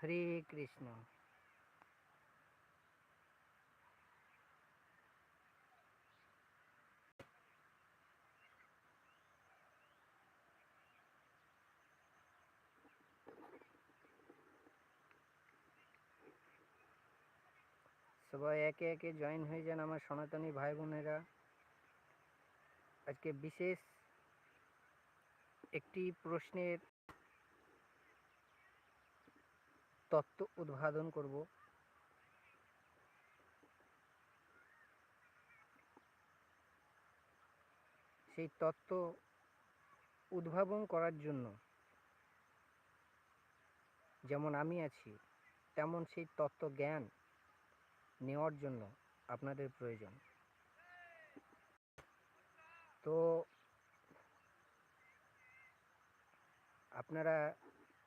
হরে কৃষ্ণ। সবাই একে একে জয়েন হয়ে যান আমার সনাতনী ভাই বোনেরা। আজকে বিশেষ একটি প্রশ্নের তত্ত্ব উদ্বোধন করব। সেই তত্ত্ব উদ্ভাবন করার জন্য যেমন আমি আছি, তেমন সেই তত্ত্ব জ্ঞান নেওয়ার জন্য আপনাদের প্রয়োজন। তো আপনারা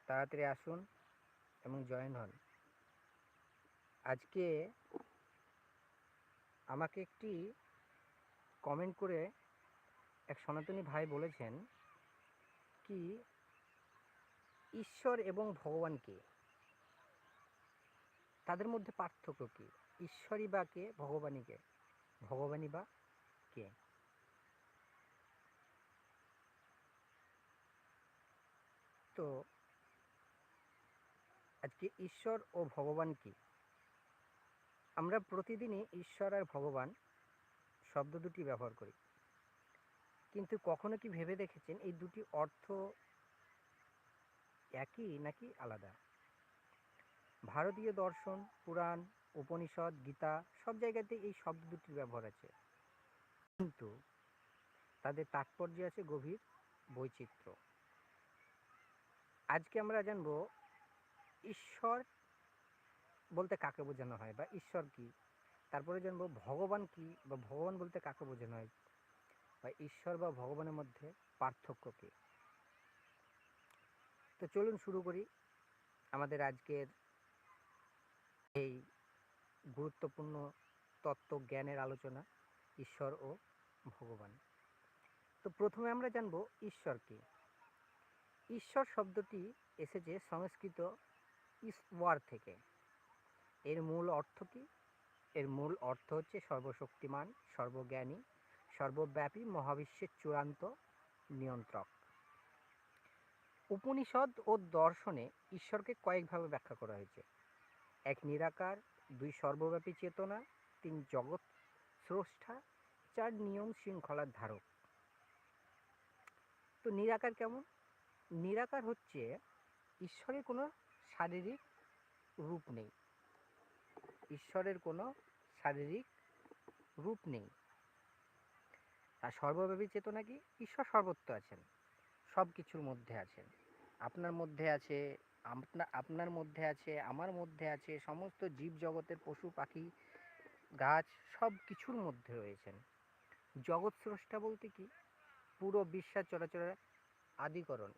তাড়াতাড়ি আসুন। এবং জয়েন হন। আজকে আমাকে একটি কমেন্ট করে এক সনাতনী ভাই বলেছেন কি, ঈশ্বর এবং ভগবানকে তাদের মধ্যে পার্থক্য কি? ঈশ্বরই বা কে, ভগবানই কে? ভগবানই বা কে? তো আজকে ঈশ্বর ও ভগবান কি? আমরা প্রতিদিনই ঈশ্বর আর ভগবান শব্দ দুটি ব্যবহার করি। কিন্তু কখনো কি ভেবে দেখেছেন এই দুটি অর্থ একই নাকি আলাদা? ভারতীয় দর্শন, পুরাণ, উপনিষদ, গীতা সব জায়গাতে এই শব্দ দুটির ব্যবহার আছে। কিন্তু তাদের তাৎপর্য আছে গভীর বৈচিত্র্য। আজকে আমরা জানব ঈশ্বর বলতে কাকে বোঝানো হয় বা ঈশ্বর কি? তারপরে জানব ভগবান কি বা ভগবান বলতে কাকে বোঝানো হয়? বা ঈশ্বর বা ভগবানের মধ্যে পার্থক্য কি? তো চলুন শুরু করি আমাদের আজকের এই গুরুত্বপূর্ণ তত্ত্ব জ্ঞানের আলোচনা, ঈশ্বর ও ভগবান। তো প্রথমে আমরা জানব ঈশ্বর কি? ঈশ্বর শব্দটি এসেছে সংস্কৃত ইসওয়ার থেকে। এর মূল অর্থ কি? এর মূল অর্থ হচ্ছে সর্বশক্তিমান, সর্বজ্ঞানী, সর্বব্যাপী মহাবিশ্বের চূড়ান্ত নিয়ন্ত্রক। উপনিষদ ও দর্শনে ঈশ্বরকে কয়েকভাবে ব্যাখ্যা করা হয়েছে। এক নিরাকার, দুই সর্বব্যাপী চেতনা, তিন জগৎ স্রষ্টা, চার নিয়ম শৃঙ্খলার ধারক। তো নিরাকার কেমন? নিরাকার হচ্ছে ঈশ্বরের কোনো শারীরিক রূপ নেই। ঈশ্বরের কোনো শারীরিক রূপ নেই। আর সর্বব্যাপী চেতনা কি? ঈশ্বর সর্বত্র আছেন। সব কিছুর মধ্যে আছেন। আপনার মধ্যে আছে আপনার আপনার মধ্যে আছে, আমার মধ্যে আছে, সমস্ত জীব জগতের পশু, পাখি, গাছ সব কিছুর মধ্যে রয়েছেন। জগৎ স্রষ্টা বলতে কি? পুরো বিশ্বাস চলাচলের আদিকরণ।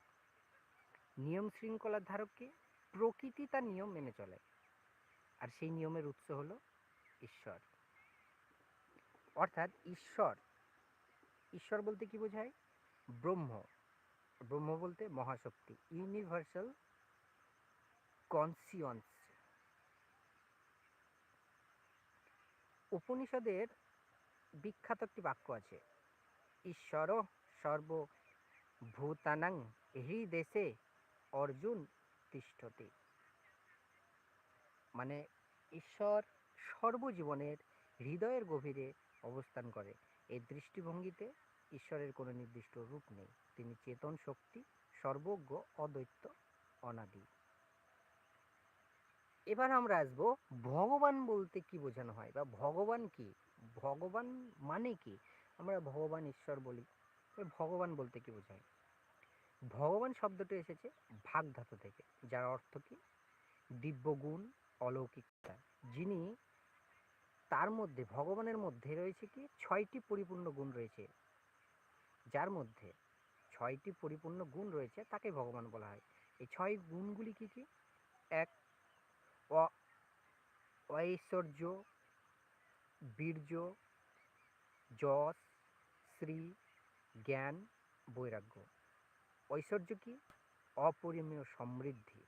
নিয়ম শৃঙ্খলার ধারক কি? প্রকৃতি তার নিয়ম মেনে চলে। আর সেই নিয়মের উৎস হলো ঈশ্বর। অর্থাৎ ঈশ্বর ঈশ্বর বলতে কি বোঝায়? ব্রহ্ম। ব্রহ্ম বলতে মহাশক্তি ইউনিভার্সাল কনসিয়ন্স উপনিষদের বিখ্যাত একটি বাক্য আছে, ঈশ্বর সর্বভূতানাং হৃদেশে অর্জুন তিষ্ঠতি মানে ঈশ্বর সর্বজীবনের হৃদয়ের গভীরে অবস্থান করে। এই দৃষ্টিভঙ্গিতে ঈশ্বরের কোনো নির্দিষ্ট রূপ নেই। তিনি চেতন শক্তি, সর্বজ্ঞ, অদ্বৈত, অনাদি। এবার আমরা আসব ভগবান বলতে কি বোঝানো হয় বা ভগবান কি? ভগবান মানে কি? আমরা ভগবান ঈশ্বর বলি। ভগবান বলতে কি বোঝায়? ভগবান শব্দটি এসেছে ভাগ ধাতু থেকে, যার অর্থ কি? দিব্যগুণ অলৌকিকতা যিনি তার মধ্যে, ভগবানের মধ্যে রয়েছে কি? ছয়টি পরিপূর্ণ গুণ রয়েছে। যার মধ্যে ছয়টি পরিপূর্ণ গুণ রয়েছে, তাকে ভগবান বলা হয়। এই ছয় গুণগুলি কি কি? এক ঐশ্বর্য, বীর্য, যশ, শ্রী, জ্ঞান, বৈরাগ্য। ঐশ্বর্য কি? অপরিমেয় সমৃদ্ধি।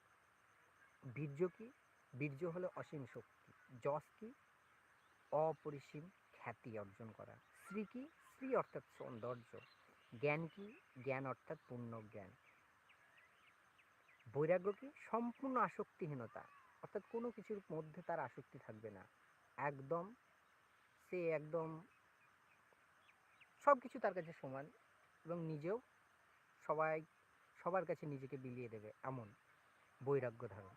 বীর্য কি? বীর্য হলো অসীম শক্তি। যশ কি? অপরিসীম খ্যাতি অর্জন করা। শ্রী কি? শ্রী অর্থাৎ সৌন্দর্য। জ্ঞান কি? জ্ঞান অর্থাৎ পূর্ণ জ্ঞান বৈরাগ্য কি? সম্পূর্ণ আসক্তিহীনতা। অর্থাৎ কোনো কিছুর মধ্যে তার আসক্তি থাকবে না। একদম, সে একদম সব কিছু তার কাছে সমান এবং নিজেও সবাই, সবার কাছে নিজেকে বিলিয়ে দেবে এমন বৈরাগ্য ধারণ।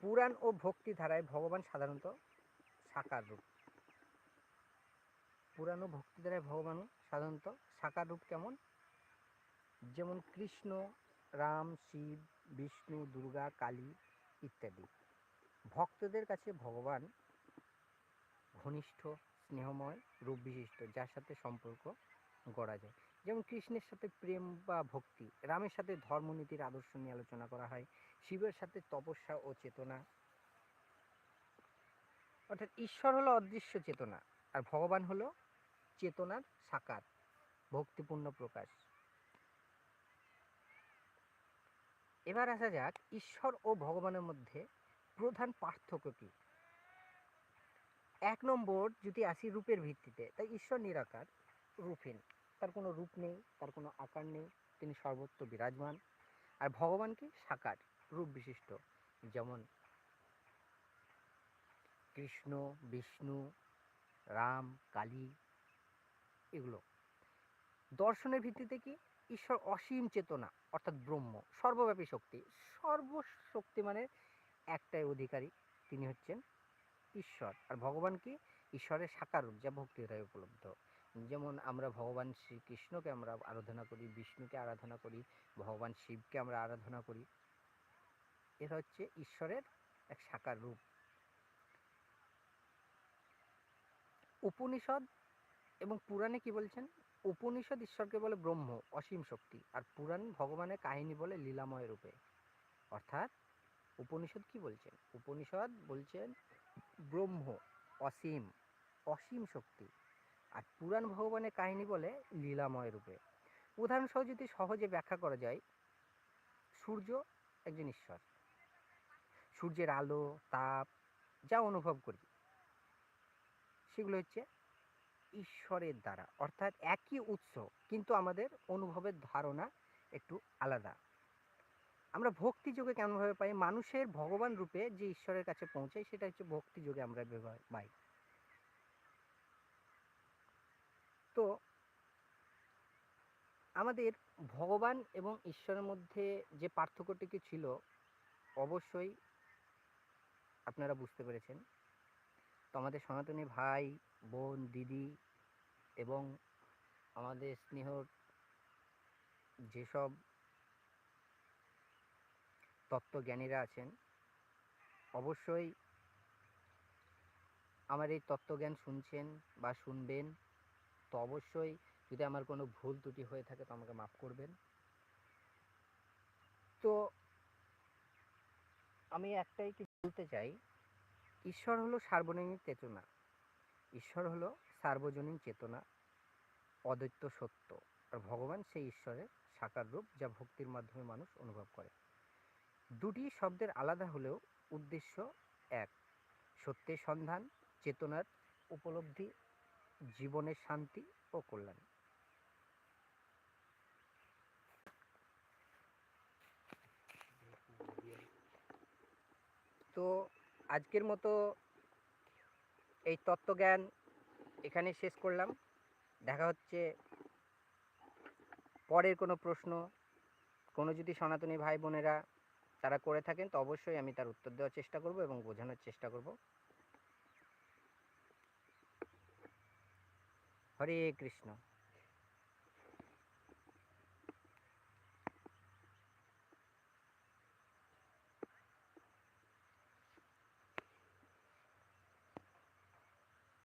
পুরাণ ও ভক্তি ধারায় ভগবান সাধারণত সাকার রূপ। পুরাণ ও ভক্তি ধারায় ভগবান সাধারণত সাকার রূপ কেমন? যেমন কৃষ্ণ, রাম, শিব, বিষ্ণু, দুর্গা, কালী ইত্যাদি। ভক্তদের কাছে ভগবান ঘনিষ্ঠ, স্নেহময় রূপ বিশিষ্ট যার সাথে সম্পর্ক গড়া যায়। যেমন কৃষ্ণের সাথে প্রেম বা ভক্তি, রামের সাথে ধর্মনীতির আদর্শ নিয়ে আলোচনা করা হয়, শিবের সাথে তপস্যা ও চেতনা। অর্থাৎ ঈশ্বর হলো অদৃশ্য চেতনা, আর ভগবান হলো চেতনার সাকার, ভক্তিপূর্ণ প্রকাশ। এবার আসা যাক, ঈশ্বর ও ভগবানের মধ্যে প্রধান পার্থক্য কি? এক নম্বর, যদি আসি রূপের ভিত্তিতে, তাই ঈশ্বর নিরাকার, রূপহীন। তার কোনো রূপ নেই, তার কোনো আকার নেই, তিনি সর্বত্র বিরাজমান। আর ভগবান কি? সাকার, রূপ বিশিষ্ট। যেমন কৃষ্ণ, বিষ্ণু, রাম, কালী, এগুলো। দর্শনের ভিত্তিতে কি? ঈশ্বর অসীম চেতনা, অর্থাৎ ব্রহ্ম, সর্বব্যাপী শক্তি। সর্বশক্তি মানে একটাই অধিকারী তিনি হচ্ছেন ঈশ্বর। আর ভগবান কি? ঈশ্বরের সাকার রূপ, যা ভক্তিরায় উপলব্ধ। যেমন আমরা ভগবান শ্রীকৃষ্ণকে আমরা আরাধনা করি, বিষ্ণুকে আরাধনা করি, ভগবান শিবকে আমরা আরাধনা করি। এরা হচ্ছে ঈশ্বরের এক সাকার রূপ। উপনিষদ এবং পুরাণে কি বলছেন? উপনিষদ ঈশ্বরকে বলে ব্রহ্ম, অসীম শক্তি, আর পুরাণ ভগবানের কাহিনী বলে লীলাময় রূপে। অর্থাৎ উপনিষদ কি বলছেন? উপনিষদ বলছেন ব্রহ্ম, অসীম অসীম শক্তি। আর পুরাণ ভগবানের কাহিনী বলে লীলাময় রূপে। উদাহরণসহ যদি সহজে ব্যাখ্যা করা যায়, সূর্য একজন ঈশ্বর। সূর্যের আলো, তাপ, যা অনুভব করি, সেগুলো হচ্ছে ঈশ্বরের দ্বারা। অর্থাৎ একই উৎস, কিন্তু আমাদের অনুভবের ধারণা একটু আলাদা। আমরা ভক্তি যোগে কেমনভাবে পাই? মানুষের ভগবান রূপে যে ঈশ্বরের কাছে পৌঁছায় সেটা হচ্ছে ভক্তি যোগে আমরা পাই। তো আমাদের ভগবান এবং ঈশ্বরের মধ্যে যে পার্থক্যটি কি ছিল, অবশ্যই আপনারা বুঝতে পেরেছেন। তো আমাদের সনাতনী ভাই, বোন, দিদি এবং আমাদের স্নেহর যেসব তত্ত্বজ্ঞানীরা আছেন, অবশ্যই আমার এই তত্ত্বজ্ঞান শুনছেন বা শুনবেন। তো অবশ্যই যদি আমার কোনো ভুল ত্রুটি হয়ে থাকে তো আমাকে মাফ করবেন। তো আমি একটাই কি বলতে চাই, ঈশ্বর হলো সার্বজনীন চেতনা। ঈশ্বর হলো সার্বজনীন চেতনা, অদ্বৈত সত্য। আর ভগবান সেই ঈশ্বরের সাকার রূপ যা ভক্তির মাধ্যমে মানুষ অনুভব করে। দুটি শব্দের আলাদা হলেও উদ্দেশ্য এক, সত্যের সন্ধান, চেতনার উপলব্ধি জীবনের শান্তি ও কল্যাণ। তো আজকের মতো এই তত্ত্বজ্ঞান এখানে শেষ করলাম। দেখা হচ্ছে পরের কোনো প্রশ্ন, কোনো যদি সনাতনী ভাই বোনেরা তারা করে থাকেন, তো অবশ্যই আমি তার উত্তর দেওয়ার চেষ্টা করব এবং বোঝানোর চেষ্টা করব। হরে কৃষ্ণ